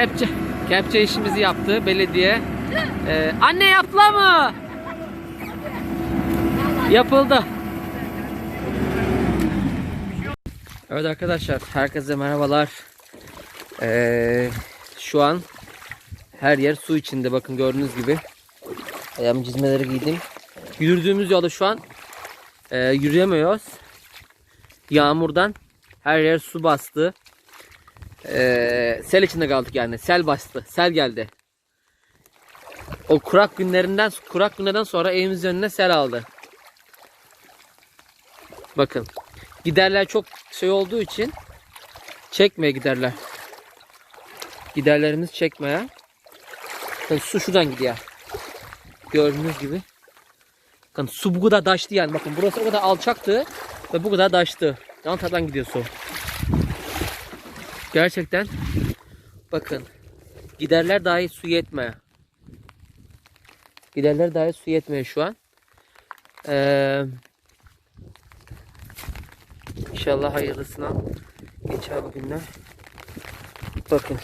Kepçe, kepçe işimizi yaptı belediye. Ee, anne yaptılar mı? Yapıldı. Evet arkadaşlar herkese merhabalar. Ee, şu an her yer su içinde bakın gördüğünüz gibi. Ayağım çizmeleri giydim. Yürüdüğümüz yolda şu an e, yürüyemiyoruz. Yağmurdan her yer su bastı. Ee, sel içinde kaldık yani. Sel bastı. Sel geldi. O kurak günlerinden kurak günlerden sonra evimizin önüne sel aldı. Bakın. Giderler çok şey olduğu için çekmeye giderler. Giderlerimiz çekmeye. Bakın su şuradan gidiyor. Gördüğünüz gibi. Bakın su bu kadar daştı yani. Bakın burası o kadar alçaktı ve bu kadar daştı. Yan taraftan gidiyor su. Gerçekten bakın giderler dahi su yetmiyor. Giderler dahi su yetmiyor şu an. Ee, inşallah hayırlısına geçer bu günler. Bakın.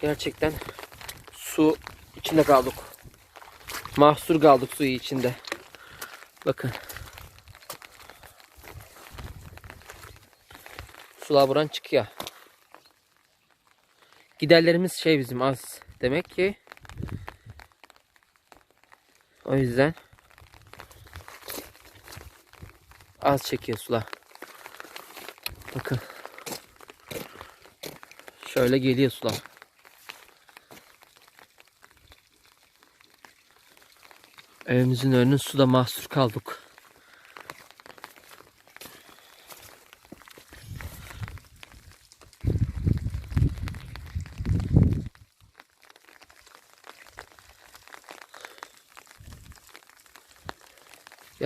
Gerçekten su içinde kaldık. Mahsur kaldık suyu içinde. Bakın. Sular buran çıkıyor. Giderlerimiz şey bizim az. Demek ki o yüzden az çekiyor sular. Bakın. Şöyle geliyor sular. Evimizin önünün suda mahsur kaldık.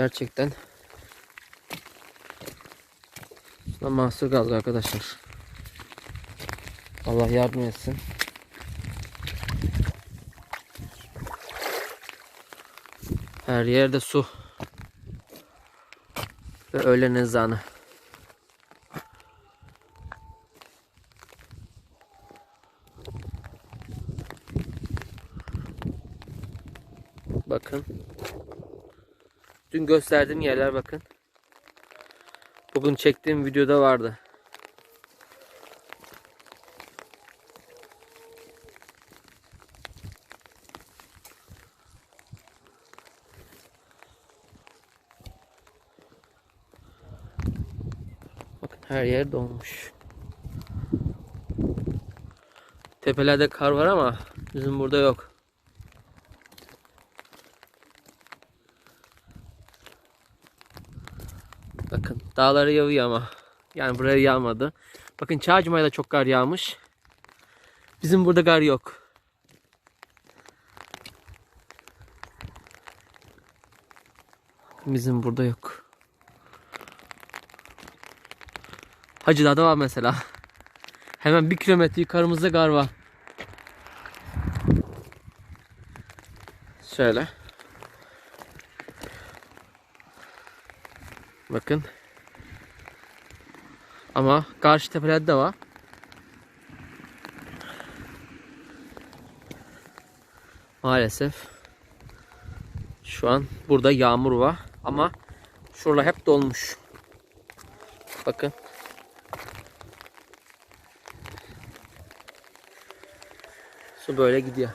Gerçekten suda mahsur kaldık arkadaşlar. Allah yardım etsin. Her yerde su. Ve öğlen ezanı. Bakın. Dün gösterdiğim yerler bakın. Bugün çektiğim videoda vardı. Bakın her yer donmuş. Tepelerde kar var ama bizim burada yok. Bakın dağları yağıyor ama. Yani buraya yağmadı. Bakın Çağcıma'ya da çok kar yağmış. Bizim burada kar yok. Bizim burada yok. Hacıdağ'da var mesela. Hemen bir kilometre yukarımızda kar var. Şöyle. Bakın. Ama karşı tepelerde de var. Maalesef. Şu an burada yağmur var. Ama şuralar hep dolmuş. Bakın. Su böyle gidiyor.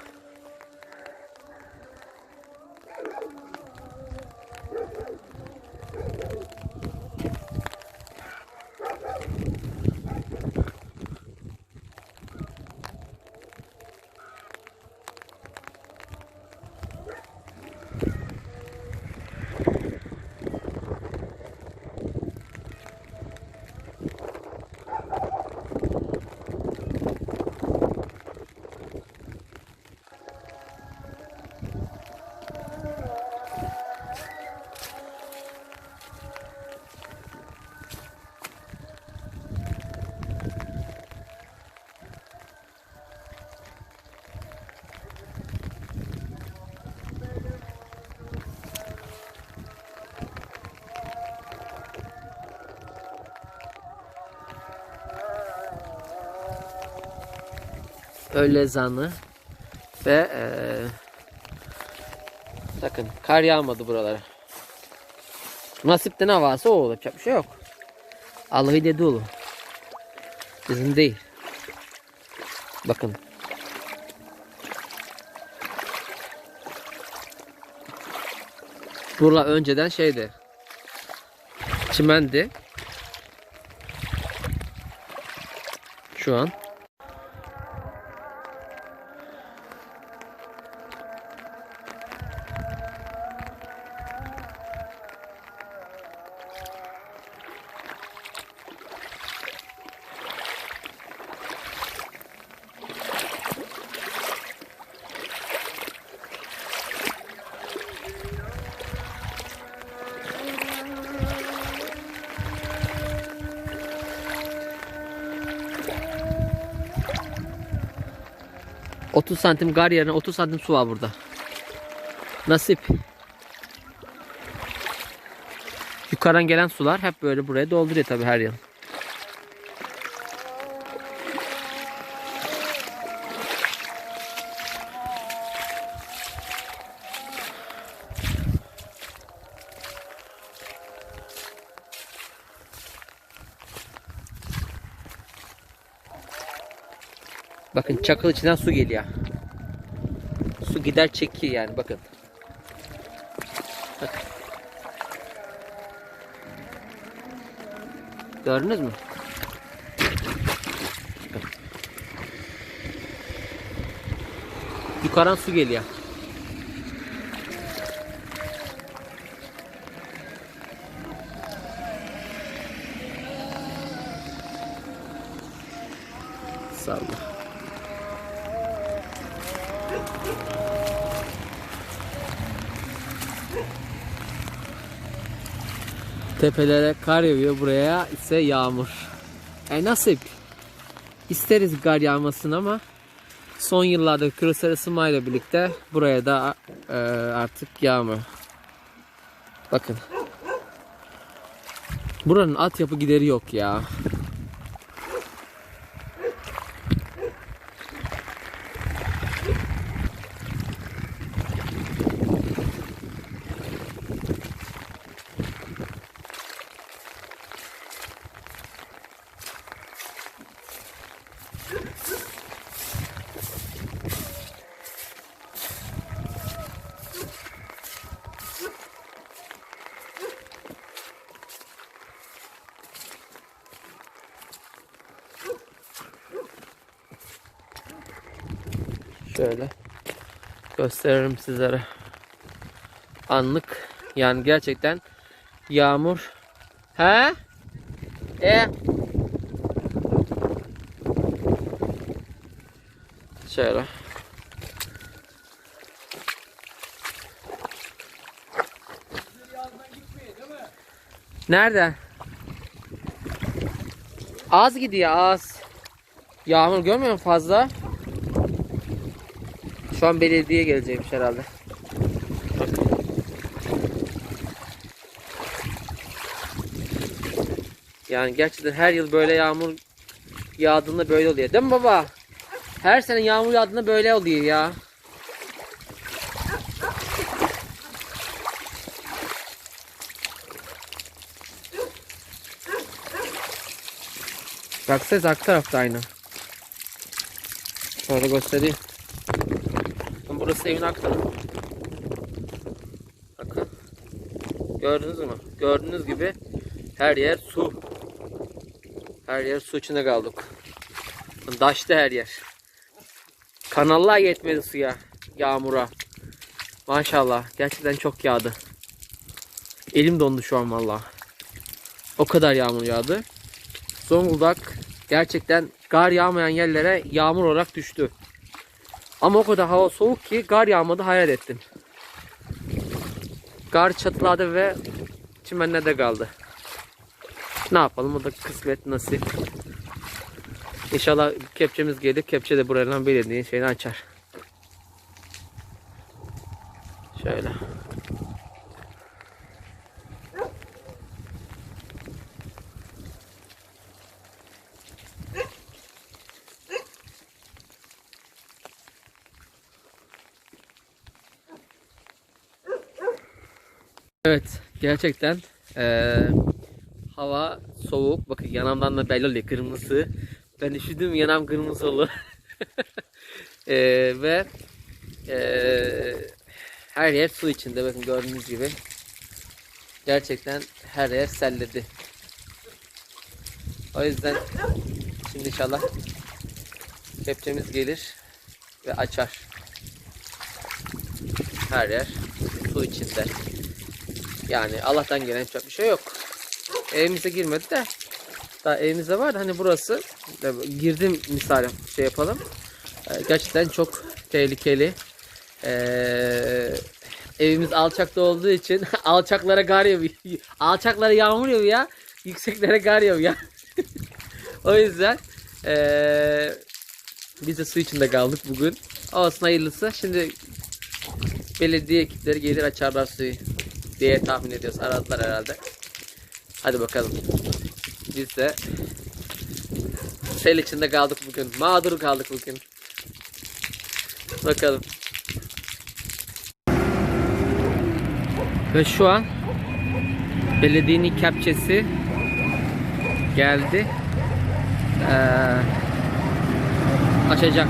Öğle ve eee bakın kar yağmadı buralara. Nasipte ne varsa o olacak bir şey yok. Allah'ı dedi oğlum. Bizim değil. Bakın. Burla önceden şeydi. Çimendi. Şu an. ...30 santim gar yerine 30 santim su var burada. Nasip. Yukarıdan gelen sular hep böyle buraya dolduruyor tabii her yıl. Bakın çakıl içinden su geliyor. Su gider çekiyor yani bakın. Bakın. Gördünüz mü? Yukarıdan su geliyor. Tepelere kar yağıyor buraya ise yağmur. E nasip. İsteriz kar yağmasını ama son yıllarda küresel ısınmayla birlikte buraya da e, artık yağmur. Bakın. Buranın altyapı gideri yok ya. Şöyle gösteririm sizlere. Anlık yani gerçekten yağmur. He? E? Şöyle. Nerede? Az gidiyor az. Yağmur görmüyor musun fazla? Şu an belediye gelecekmiş herhalde. Yani gerçekten her yıl böyle yağmur yağdığında böyle oluyor. Değil mi baba? Her sene yağmur yağdığında böyle oluyor ya. Baksana arka tarafta aynı. Şöyle göstereyim. Burası evin arka. Bakın. Gördünüz mü? Gördüğünüz gibi her yer su. Her yer su içinde kaldık. Daştı her yer. Kanallar yetmedi suya. Yağmura. Maşallah. Gerçekten çok yağdı. Elim dondu şu an valla. O kadar yağmur yağdı. Zonguldak gerçekten kar yağmayan yerlere yağmur olarak düştü. Ama o kadar hava soğuk ki kar yağmadı hayal ettim. Kar çatılarda ve çimenlerde kaldı. Ne yapalım o da kısmet nasip. İnşallah kepçemiz gelir. Kepçe de buradan belediyenin şeyini açar. Şöyle. Evet gerçekten eee, hava soğuk. Bakın yanamdan da belli oluyor kırmızı. Ben üşüdüm yanam kırmızı oldu. Eee, ve eee, her yer su içinde bakın gördüğünüz gibi. Gerçekten her yer selledi. O yüzden şimdi inşallah kepçemiz gelir ve açar. Her yer su içinde. Yani Allah'tan gelen çok bir şey yok. Evimize girmedi de daha evimizde var hani burası girdim misal şey yapalım. E, Gerçekten çok tehlikeli. Ee, evimiz alçakta olduğu için alçaklara gar yağıyor. Alçaklara yağmur yağıyor ya. Yükseklere gar yağıyor ya. o yüzden ee, biz de su içinde kaldık bugün. Olsun hayırlısı. Şimdi belediye ekipleri gelir açarlar suyu diye tahmin ediyoruz. Aradılar herhalde. Hadi bakalım. Biz de sel içinde kaldık bugün. Mağdur kaldık bugün. Bakalım. Ve şu an belediyenin kepçesi geldi. Ee, açacak.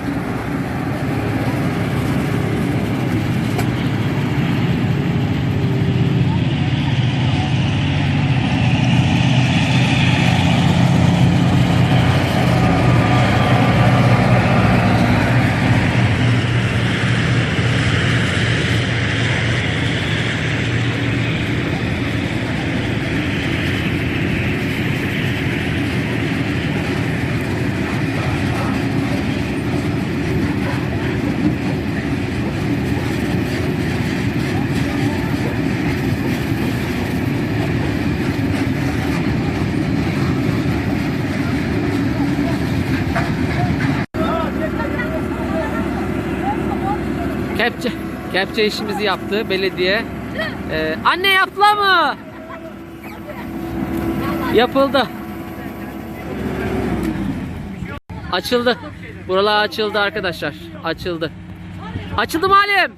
Kepçe, işimizi yaptı belediye. Ee, anne yaptılar mı? Yapıldı. Açıldı. Buralar açıldı arkadaşlar. Açıldı. Açıldı mı Halim?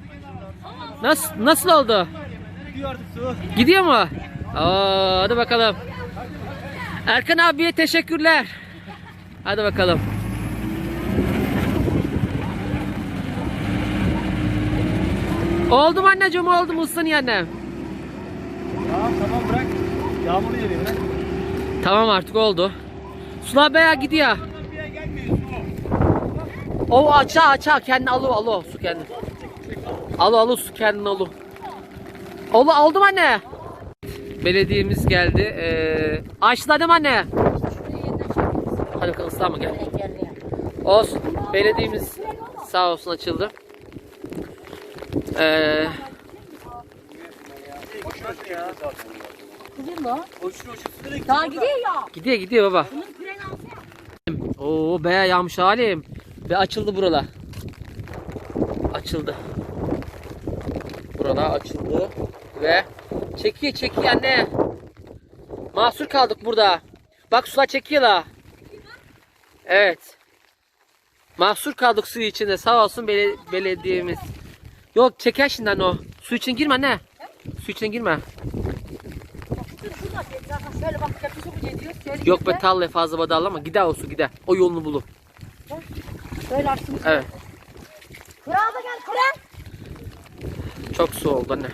Nasıl nasıl oldu? Gidiyor mu? Oo, hadi bakalım. Erkan abiye teşekkürler. Hadi bakalım. Oldu mu anneciğim oldu mu ısın annem? Tamam tamam bırak. Yağmur geliyor lan. Tamam artık oldu. Sular bayağı gidiyor. O aça aça kendini alı alı su kendini. Alı alı su kendini alı. Oğlu aldım anne. Belediyemiz geldi. Ee, mi anne? Hadi bakalım ıslanma gel. Olsun. Belediyemiz sağ olsun açıldı. Ee, Gidiyor mu? Daha gidiyor ya. gidiyor gidiyor baba. Bunun alsana. Oo bayağı yağmış halim. Ve açıldı buralar. Açıldı. Buralar açıldı. Ve çekiyor çekiyor anne. Mahsur kaldık burada. Bak sular çekiyor la. Evet. Mahsur kaldık su içinde. Sağ olsun bele- belediyemiz. Yok çeker şimdi anne o. Su için girme anne. Su içine girme. Şuradan gel. Zaten şöyle bak yapısı bu geliyor. Şöyle Yok be gel. tarlaya fazla badallama. Gider o su gider. O yolunu bulur. Şöyle açtım. Evet. Kırağa da gel kıra. Çok su oldu anne.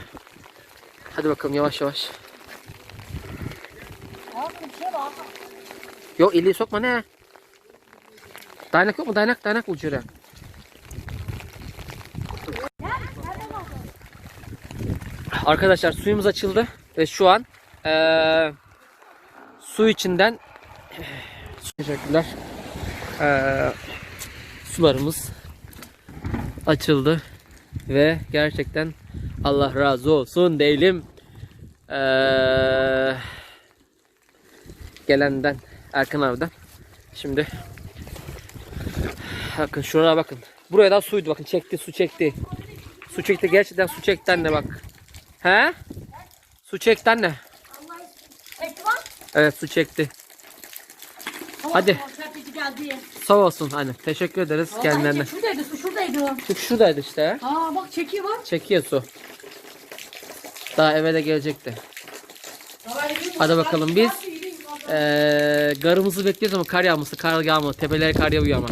Hadi bakalım yavaş yavaş. Abi bir şey var. Yok eli sokma ne? Daynak yok mu? Daynak daynak bul şuraya. Arkadaşlar suyumuz açıldı ve şu an eee, su içinden teşekkürler. Eee, sularımız açıldı ve gerçekten Allah razı olsun değilim. Eee gelenden Erkan abiden. Şimdi bakın şuraya bakın. Buraya da suydu bakın çekti su çekti. Su çekti gerçekten su çekti anne bak. He? Su çekti anne. Ekti var. Evet su çekti. Hadi. Sağ olsun anne. Teşekkür ederiz kendilerine. Şuradaydı su şuradaydı. Çünkü şuradaydı işte. Aa bak çekiyor bak. Çekiyor su. Daha eve de gelecekti. Hadi bakalım biz eee garımızı bekliyoruz ama kar yağması kar yağmadı. Tepelere kar yağıyor ama.